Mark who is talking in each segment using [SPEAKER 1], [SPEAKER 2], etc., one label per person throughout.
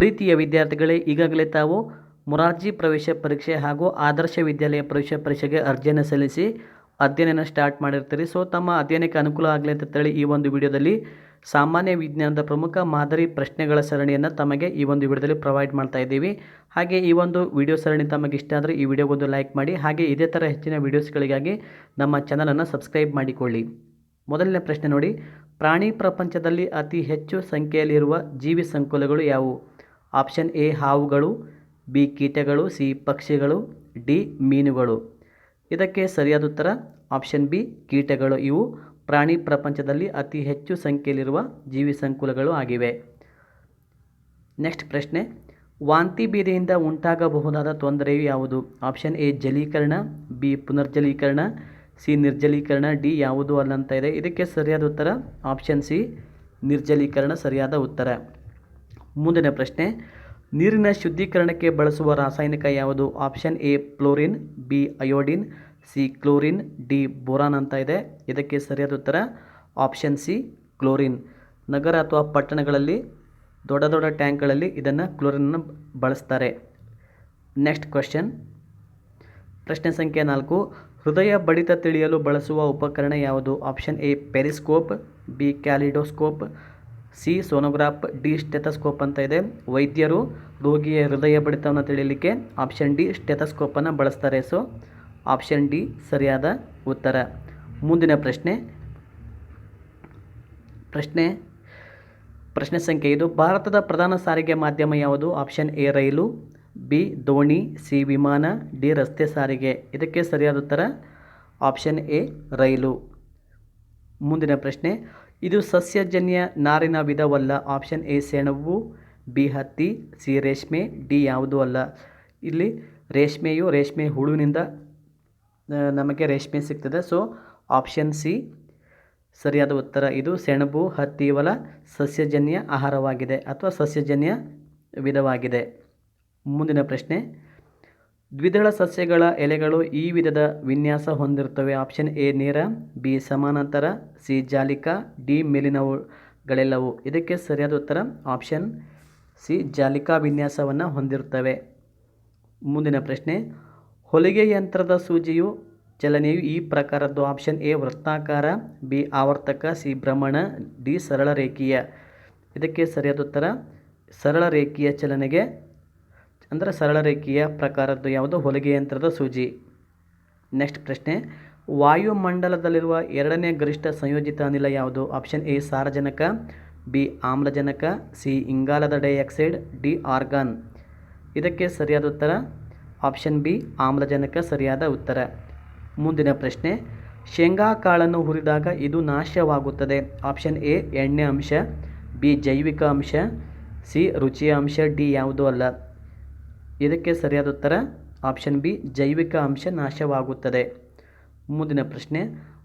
[SPEAKER 1] ಪ್ರೀತಿಯ ವಿದ್ಯಾರ್ಥಿಗಳೇ, ಈಗಾಗಲೇ ತಾವು ಮೊರಾರ್ಜಿ ಪ್ರವೇಶ ಪರೀಕ್ಷೆ ಹಾಗೂ ಆದರ್ಶ ವಿದ್ಯಾಲಯ ಪ್ರವೇಶ ಪರೀಕ್ಷೆಗೆ ಅರ್ಜಿಯನ್ನು ಸಲ್ಲಿಸಿ ಅಧ್ಯಯನ ಸ್ಟಾರ್ಟ್ ಮಾಡಿರ್ತೀರಿ. ಸೊ, ತಮ್ಮ ಅಧ್ಯಯನಕ್ಕೆ ಅನುಕೂಲ ಆಗಲಿ ಅಂತ ಹೇಳಿ ಈ ಒಂದು ವಿಡಿಯೋದಲ್ಲಿ ಸಾಮಾನ್ಯ ವಿಜ್ಞಾನದ ಪ್ರಮುಖ ಮಾದರಿ ಪ್ರಶ್ನೆಗಳ ಸರಣಿಯನ್ನು ತಮಗೆ ಈ ಒಂದು ವಿಡಿಯೋದಲ್ಲಿ ಪ್ರೊವೈಡ್ ಮಾಡ್ತಾ ಇದ್ದೀವಿ. ಹಾಗೆ ಈ ಒಂದು ವಿಡಿಯೋ ಸರಣಿ ತಮಗೆ ಇಷ್ಟ ಆದರೆ ಈ ವಿಡಿಯೋಗೊಂದು ಲೈಕ್ ಮಾಡಿ, ಹಾಗೆ ಇದೇ ಥರ ಹೆಚ್ಚಿನ ವಿಡಿಯೋಸ್ಗಳಿಗಾಗಿ ನಮ್ಮ ಚಾನಲನ್ನು ಸಬ್ಸ್ಕ್ರೈಬ್ ಮಾಡಿಕೊಳ್ಳಿ. ಮೊದಲನೇ ಪ್ರಶ್ನೆ ನೋಡಿ, ಪ್ರಾಣಿ ಪ್ರಪಂಚದಲ್ಲಿ ಅತಿ ಹೆಚ್ಚು ಸಂಖ್ಯೆಯಲ್ಲಿರುವ ಜೀವಿ ಸಂಕುಲಗಳು ಯಾವುವು? ಆಪ್ಷನ್ ಎ, ಹಾವುಗಳು, ಬಿ, ಕೀಟಗಳು, ಸಿ, ಪಕ್ಷಿಗಳು, ಡಿ, ಮೀನುಗಳು. ಇದಕ್ಕೆ ಸರಿಯಾದ ಉತ್ತರ ಆಪ್ಷನ್ ಬಿ, ಕೀಟಗಳು. ಇವು ಪ್ರಾಣಿ ಪ್ರಪಂಚದಲ್ಲಿ ಅತಿ ಹೆಚ್ಚು ಸಂಖ್ಯೆಯಲ್ಲಿರುವ ಜೀವಿ ಸಂಕುಲಗಳು ಆಗಿವೆ. ನೆಕ್ಸ್ಟ್ ಪ್ರಶ್ನೆ, ವಾಂತಿ ಬೀದಿಯಿಂದ ಉಂಟಾಗಬಹುದಾದ ತೊಂದರೆಯು ಯಾವುದು? ಆಪ್ಷನ್ ಎ, ಜಲೀಕರಣ, ಬಿ, ಪುನರ್ಜಲೀಕರಣ, ಸಿ, ನಿರ್ಜಲೀಕರಣ, ಡಿ, ಯಾವುದು ಅಲ್ಲಂತ ಇದೆ. ಇದಕ್ಕೆ ಸರಿಯಾದ ಉತ್ತರ ಆಪ್ಷನ್ ಸಿ, ನಿರ್ಜಲೀಕರಣ. ಸರಿಯಾದ ಉತ್ತರ. ಮುಂದಿನ ಪ್ರಶ್ನೆ, ನೀರಿನ ಶುದ್ಧೀಕರಣಕ್ಕೆ ಬಳಸುವ ರಾಸಾಯನಿಕ ಯಾವುದು? Option A fluorine B, iodine, C, chlorine, D, boron ಅಂತ ಇದೆ. ಇದಕ್ಕೆ ಸರಿಯಾದ ಉತ್ತರ ಆಪ್ಷನ್ ಸಿ, ಕ್ಲೋರಿನ್. ನಗರ ಅಥವಾ ಪಟ್ಟಣಗಳಲ್ಲಿ, ದೊಡ್ಡ ದೊಡ್ಡ ಟ್ಯಾಂಕ್ಗಳಲ್ಲಿ ಇದನ್ನು ಕ್ಲೋರಿನನ್ನು ಬಳಸ್ತಾರೆ. ನೆಕ್ಸ್ಟ್ ಕ್ವಶನ್ ಪ್ರಶ್ನೆ ಸಂಖ್ಯೆ ನಾಲ್ಕು, ಹೃದಯ ಬಡಿತ ತಿಳಿಯಲು ಬಳಸುವ ಉಪಕರಣ ಯಾವುದು? Option A, periscope, B, kaleidoscope C sonograph D stethoscope ಅಂತ ಇದೆ. ವೈದ್ಯರು ರೋಗಿಯ ಹೃದಯ ಬಡಿತವನ್ನು ತಿಳಿಯಲಿಕ್ಕೆ ಆಪ್ಷನ್ ಡಿ ಸ್ಟೆಥಸ್ಕೋಪನ್ನು ಬಳಸ್ತಾರೆ. ಸೊ, ಆಪ್ಷನ್ ಡಿ ಸರಿಯಾದ ಉತ್ತರ. ಮುಂದಿನ ಪ್ರಶ್ನೆ. ಪ್ರಶ್ನೆ. ಪ್ರಶ್ನೆ ಸಂಖ್ಯೆ ಇದು ಭಾರತದ ಪ್ರಧಾನ ಸಾರಿಗೆ ಮಾಧ್ಯಮ ಯಾವುದು? ಆಪ್ಷನ್ ಎ ರೈಲು, ಬಿ ದೋಣಿ, ಸಿ ವಿಮಾನ, ಡಿ ರಸ್ತೆ ಸಾರಿಗೆ. ಇದಕ್ಕೆ ಸರಿಯಾದ ಉತ್ತರ ಆಪ್ಷನ್ ಎ ರೈಲು. ಮುಂದಿನ ಪ್ರಶ್ನೆ. ಇದು ಸಸ್ಯಜನ್ಯ ನಾರಿನ ವಿಧವಲ್ಲ. ಆಪ್ಷನ್ ಎ ಸೆಣಬು, ಬಿ ಹತ್ತಿ, ಸಿ ರೇಷ್ಮೆ, ಡಿ ಯಾವುದು ಅಲ್ಲ. ಇಲ್ಲಿ ರೇಷ್ಮೆಯು ರೇಷ್ಮೆ ಹುಳುವಿನಿಂದ ನಮಗೆ ರೇಷ್ಮೆ ಸಿಗ್ತದೆ. ಸೊ ಆಪ್ಷನ್ ಸಿ ಸರಿಯಾದ ಉತ್ತರ ಇದು ಸೆಣಬು, ಹತ್ತಿ ಇವಲ ಸಸ್ಯಜನ್ಯ ಆಹಾರವಾಗಿದೆ ಅಥವಾ ಸಸ್ಯಜನ್ಯ ವಿಧವಾಗಿದೆ. ಮುಂದಿನ ಪ್ರಶ್ನೆ ದ್ವಿದಳ ಸಸ್ಯಗಳ ಎಲೆಗಳು ಈ ವಿಧದ ವಿನ್ಯಾಸ ಹೊಂದಿರುತ್ತವೆ. ಆಪ್ಷನ್ ಎ, ನೇರ, ಬಿ, ಸಮಾನಾಂತರ, ಸಿ, ಜಾಲಿಕ, ಡಿ, ಮೇಲಿನವುಗಳೆಲ್ಲವು. ಇದಕ್ಕೆ ಸರಿಯಾದ ಉತ್ತರ ಆಪ್ಷನ್ ಸಿ, ಜಾಲಿಕಾ ವಿನ್ಯಾಸವನ್ನು ಹೊಂದಿರುತ್ತವೆ. ಮುಂದಿನ ಪ್ರಶ್ನೆ, ಹೊಲಿಗೆ ಯಂತ್ರದ ಸೂಜಿಯು ಚಲನೆಯು ಈ ಪ್ರಕಾರದ್ದು. ಆಪ್ಷನ್ ಎ, ವೃತ್ತಾಕಾರ, ಬಿ, ಆವರ್ತಕ, ಸಿ, ಭ್ರಮಣ, ಡಿ, ಸರಳ ರೇಖೀಯ. ಇದಕ್ಕೆ ಸರಿಯಾದ ಉತ್ತರ ಸರಳ ರೇಖೀಯ ಚಲನೆಗೆ ಅಂದರೆ ಸರಳ ರೇಖೀಯ ಪ್ರಕಾರದ್ದು ಯಾವುದು? ಹೊಲಿಗೆ ಯಂತ್ರದ ಸೂಜಿ. ನೆಕ್ಸ್ಟ್ ಪ್ರಶ್ನೆ, ವಾಯುಮಂಡಲದಲ್ಲಿರುವ ಎರಡನೇ ಗರಿಷ್ಠ ಸಂಯೋಜಿತ ಅನಿಲ ಯಾವುದು? ಆಪ್ಷನ್ ಎ, ಸಾರಜನಕ, ಬಿ, ಆಮ್ಲಜನಕ, ಸಿ, ಇಂಗಾಲದ ಡೈಆಕ್ಸೈಡ್, ಡಿ, ಆರ್ಗಾನ್. ಇದಕ್ಕೆ ಸರಿಯಾದ ಉತ್ತರ? ಆಪ್ಷನ್ ಬಿ, ಆಮ್ಲಜನಕ ಸರಿಯಾದ ಉತ್ತರ. ಮುಂದಿನ ಪ್ರಶ್ನೆ, ಶೇಂಗಾ ಕಾಳನ್ನು ಹುರಿದಾಗ ಇದು ನಾಶವಾಗುತ್ತದೆ. ಆಪ್ಷನ್ ಎ, ಎಣ್ಣೆ ಅಂಶ, ಬಿ, ಜೈವಿಕ ಅಂಶ, ಸಿ, ರುಚಿಯ ಅಂಶ, ಡಿ ಯಾವುದೂ ಅಲ್ಲ. ಇದಕ್ಕೆ ಸರಿಯಾದ ಉತ್ತರ ಆಪ್ಷನ್ ಬಿ, ಜೈವಿಕ ಅಂಶ ನಾಶವಾಗುತ್ತದೆ. ಮುಂದಿನ ಪ್ರಶ್ನೆ,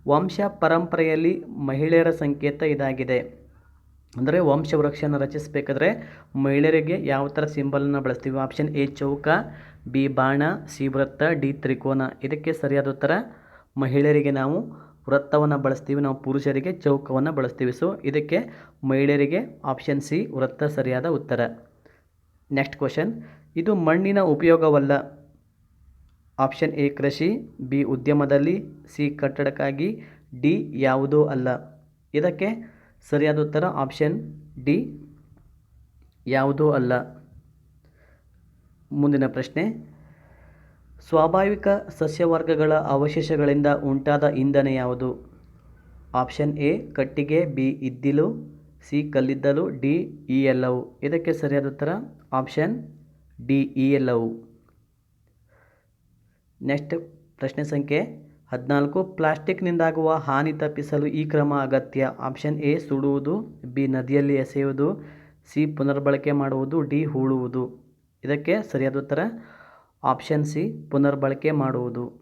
[SPEAKER 1] ವಂಶ ಪರಂಪರೆಯಲ್ಲಿ ಮಹಿಳೆಯರ ಸಂಕೇತ ಇದಾಗಿದೆ. ಅಂದರೆ ವಂಶವೃಕ್ಷನ ರಚಿಸಬೇಕಾದ್ರೆ ಮಹಿಳೆಯರಿಗೆ ಯಾವ ಥರ ಸಿಂಬಲನ್ನು ಬಳಸ್ತೀವಿ? ಆಪ್ಷನ್ ಎ, ಚೌಕ, ಬಿ, ಬಾಣ, ಸಿ, ವೃತ್ತ, ಡಿ, ತ್ರಿಕೋನ. ಇದಕ್ಕೆ ಸರಿಯಾದ ಉತ್ತರ, ಮಹಿಳೆಯರಿಗೆ ನಾವು ವೃತ್ತವನ್ನು ಬಳಸ್ತೀವಿ. ನಾವು ಪುರುಷರಿಗೆ ಚೌಕವನ್ನು ಬಳಸ್ತೀವಿ. ಸೊ ಇದಕ್ಕೆ ಮಹಿಳೆಯರಿಗೆ ಆಪ್ಷನ್ ಸಿ, ವೃತ್ತ ಸರಿಯಾದ ಉತ್ತರ. ನೆಕ್ಸ್ಟ್ ಕ್ವಶನ್ ಇದು ಮಣ್ಣಿನ ಉಪಯೋಗವಲ್ಲ. ಆಪ್ಷನ್ ಎ ಕೃಷಿ. ಬಿ ಉದ್ಯಮದಲ್ಲಿ. ಸಿ ಕಟ್ಟಡಕ್ಕಾಗಿ. ಡಿ ಯಾವುದೂ ಅಲ್ಲ. ಇದಕ್ಕೆ ಸರಿಯಾದ ಉತ್ತರ ಆಪ್ಷನ್ ಡಿ ಯಾವುದೂ ಅಲ್ಲ. ಮುಂದಿನ ಪ್ರಶ್ನೆ. ಸ್ವಾಭಾವಿಕ ಸಸ್ಯವರ್ಗಗಳ ಅವಶೇಷಗಳಿಂದ ಉಂಟಾದ ಇಂಧನ ಯಾವುದು? ಆಪ್ಷನ್ ಎ ಕಟ್ಟಿಗೆ. ಬಿ ಇದ್ದಿಲು. ಸಿ ಕಲ್ಲಿದ್ದಲು ಡಿ, ಇ ಎಲ್ಲವು. ಇದಕ್ಕೆ ಸರಿಯಾದ ಉತ್ತರ? ಆಪ್ಷನ್ ಡಿ, ಇ ಎಲ್ಲವು. ನೆಕ್ಸ್ಟ್ ಪ್ರಶ್ನೆ ಸಂಖ್ಯೆ ಹದಿನಾಲ್ಕು. ಪ್ಲಾಸ್ಟಿಕ್ನಿಂದಾಗುವ ಹಾನಿ ತಪ್ಪಿಸಲು ಈ ಕ್ರಮ ಅಗತ್ಯ? Option A, ಸುಡುವುದು. ಬಿ, ನದಿಯಲ್ಲಿ ಎಸೆಯುವುದು. ಸಿ, ಪುನರ್ಬಳಕೆ ಮಾಡುವುದು. ಡಿ, ಹೂಳುವುದು. ಇದಕ್ಕೆ ಸರಿಯಾದ ಉತ್ತರ? ಆಪ್ಷನ್ ಸಿ, ಪುನರ್ಬಳಕೆ ಮಾಡುವುದು.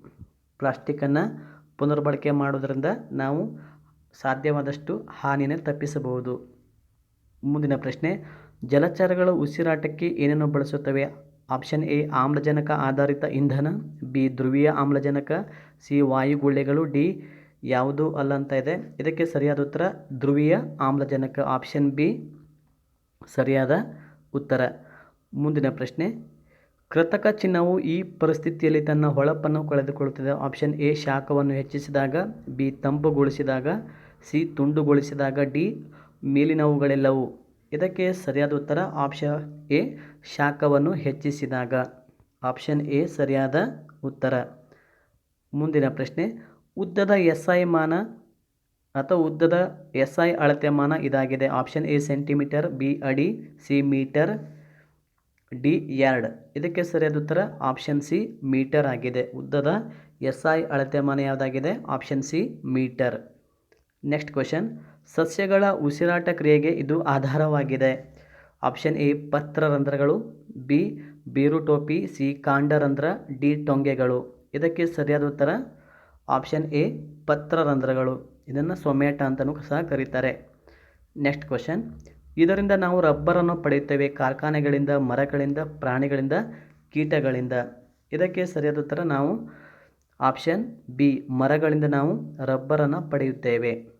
[SPEAKER 1] ಪ್ಲಾಸ್ಟಿಕ್ಕನ್ನು ಪುನರ್ಬಳಕೆ ಮಾಡುವುದರಿಂದ ನಾವು ಸಾಧ್ಯವಾದಷ್ಟು ಹಾನಿನ ತಪ್ಪಿಸಬಹುದು. ಮುಂದಿನ ಪ್ರಶ್ನೆ, ಜಲಚರಗಳು ಉಸಿರಾಟಕ್ಕೆ ಏನನ್ನು ಬಳಸುತ್ತವೆ? ಆಪ್ಷನ್ ಎ, ಆಮ್ಲಜನಕ ಆಧಾರಿತ ಇಂಧನ, ಬಿ, ಧ್ರುವೀಯ ಆಮ್ಲಜನಕ, ಸಿ, ವಾಯುಗುಳ್ಳೆಗಳು, ಡಿ, ಯಾವುದು ಅಲ್ಲ ಅಂತ ಇದೆ. ಇದಕ್ಕೆ ಸರಿಯಾದ ಉತ್ತರ, ಧ್ರುವೀಯ ಆಮ್ಲಜನಕ. ಆಪ್ಷನ್ ಬಿ, ಸರಿಯಾದ ಉತ್ತರ. ಮುಂದಿನ ಪ್ರಶ್ನೆ, ಕೃತಕ ಚಿನ್ನವು ಈ ಪರಿಸ್ಥಿತಿಯಲ್ಲಿ ತನ್ನ ಹೊಳಪನ್ನು ಕಳೆದುಕೊಳ್ಳುತ್ತದೆ. ಆಪ್ಷನ್ ಎ, ಶಾಖವನ್ನು ಹೆಚ್ಚಿಸಿದಾಗ, ಬಿ, ತಂಪುಗೊಳಿಸಿದಾಗ, ಸಿ, ತುಂಡುಗೊಳಿಸಿದಾಗ, ಡಿ ಮೇಲಿನವುಗಳೆಲ್ಲವೂ. ಇದಕ್ಕೆ ಸರಿಯಾದ ಉತ್ತರ ಆಪ್ಷನ್ ಎ, ಶಾಖವನ್ನು ಹೆಚ್ಚಿಸಿದಾಗ. ಆಪ್ಷನ್ ಎ, ಸರಿಯಾದ ಉತ್ತರ. ಮುಂದಿನ ಪ್ರಶ್ನೆ, ಉದ್ದದ ಎಸ್ ಐ ಮಾನ ಅಥವಾ ಉದ್ದದ ಎಸ್ ಐ ಅಳತೆ ಮಾನ ಇದಾಗಿದೆ. ಆಪ್ಷನ್ ಎ, ಸೆಂಟಿಮೀಟರ್, ಬಿ ಅಡಿ, ಸಿ ಮೀಟರ್, ಡಿ ಯಾರ್ಡ್ ಇದಕ್ಕೆ ಸರಿಯಾದ ಉತ್ತರ ಆಪ್ಷನ್ ಸಿ, ಮೀಟರ್ ಆಗಿದೆ. ಉದ್ದದ ಎಸ್ ಐ ಅಳತೆ ಮಾನ ಯಾವುದಾಗಿದೆ? Option C, metre. Next question ಸಸ್ಯಗಳ ಉಸಿರಾಟ ಕ್ರಿಯೆಗೆ ಇದು ಆಧಾರವಾಗಿದೆ. ಆಪ್ಷನ್ ಎ, ಪತ್ರರಂಧ್ರಗಳು. ಬಿ, ಬೀರುಟೋಪಿ. ಸಿ, ಕಾಂಡರಂಧ್ರ. ಡಿ, ಟೊಂಗೆಗಳು. ಇದಕ್ಕೆ ಸರಿಯಾದ ಉತ್ತರ ಆಪ್ಷನ್ ಎ, ಪತ್ರರಂಧ್ರಗಳು. ಇದನ್ನು ಸೊಮ್ಯಾಟ ಅಂತಲೂ ಸಹ ಕರೀತಾರೆ. Next question. ಇದರಿಂದ ನಾವು ರಬ್ಬರನ್ನು ಪಡೆಯುತ್ತೇವೆ ಕಾರ್ಖಾನೆಗಳಿಂದ, ಮರಗಳಿಂದ, ಪ್ರಾಣಿಗಳಿಂದ, ಕೀಟಗಳಿಂದ. ಇದಕ್ಕೆ ಸರಿಯಾದ ಉತ್ತರ ನಾವು ಆಪ್ಷನ್ ಬಿ, ಮರಗಳಿಂದ ನಾವು ರಬ್ಬರನ್ನು ಪಡೆಯುತ್ತೇವೆ.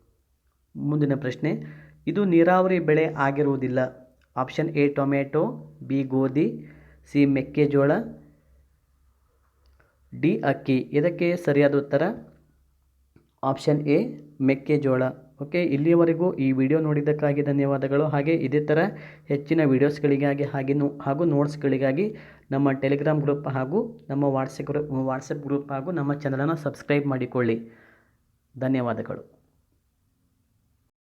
[SPEAKER 1] ಮುಂದಿನ ಪ್ರಶ್ನೆ. ಇದು ನೀರಾವರಿ ಬೆಳೆ ಆಗಿರುವುದಿಲ್ಲ. ಆಪ್ಷನ್ ಎ ಟೊಮೆಟೊ ಬಿ, ಗೋಧಿ, ಸಿ, ಮೆಕ್ಕೆಜೋಳ, ಡಿ, ಅಕ್ಕಿ. ಇದಕ್ಕೆ ಸರಿಯಾದ ಉತ್ತರ? ಆಪ್ಷನ್ ಎ, ಮೆಕ್ಕೆಜೋಳ. ಓಕೆ, ಇಲ್ಲಿಯವರೆಗೂ ಈ ವಿಡಿಯೋ ನೋಡಿದ್ದಕ್ಕಾಗಿ ಧನ್ಯವಾದಗಳು. ಹಾಗೆ ಇದೇ ಥರ ಹೆಚ್ಚಿನ ವೀಡಿಯೋಸ್ಗಳಿಗಾಗಿ ಹಾಗೆ ನೋ ಹಾಗೂ ನೋಟ್ಸ್ಗಳಿಗಾಗಿ ನಮ್ಮ ಟೆಲಿಗ್ರಾಮ್ ಗ್ರೂಪ್ ಹಾಗೂ ನಮ್ಮ ವಾಟ್ಸಪ್ ಗ್ರೂಪ್ ವಾಟ್ಸಪ್ ಗ್ರೂಪ್ ಹಾಗೂ ನಮ್ಮ ಚಾನಲನ್ನು ಸಬ್ಸ್ಕ್ರೈಬ್ ಮಾಡಿಕೊಳ್ಳಿ. ಧನ್ಯವಾದಗಳು.